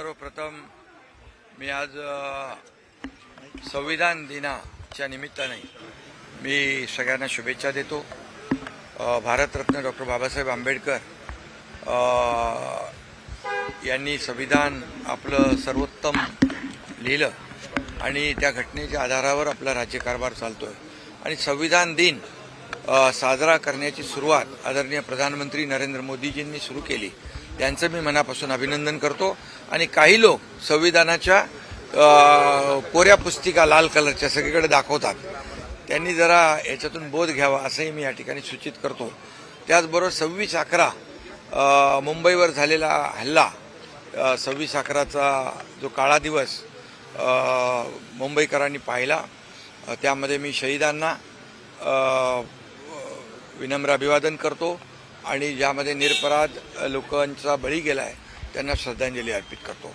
सर्वप्रथम मी आज संविधान दिनाच्या निमित्ताने मी सगळ्यांना शुभेच्छा देतो. भारतरत्न डॉक्टर बाबासाहेब आंबेडकर यांनी संविधान आपलं सर्वोत्तम लिहिलं आणि त्या घटनेच्या आधारावर आपला राज्यकारभार चालतोय. आणि संविधान दिन साजरा करण्याची सुरुवात आदरणीय प्रधानमंत्री नरेंद्र मोदीजींनी सुरू केली. त्यांचं मी मनापासून अभिनंदन करतो. आणि काही लोक संविधानाच्या कोऱ्या पुस्तिका लाल कलरच्या सगळीकडे दाखवतात. त्यांनी जरा याच्यातून बोध घ्यावा असंही मी या ठिकाणी सूचित करतो. त्याचबरोबर सव्वीस अकरा मुंबईवर झालेला हल्ला सव्वीस अकराचा जो काळा दिवस मुंबईकरांनी पाहिला. त्यामध्ये मी शहीदांना विनम्र अभिवादन करतो. आणि ज्यामध्ये निरपराध लोकांचा बळी गेला आहे त्यांना श्रद्धांजली अर्पित करतो.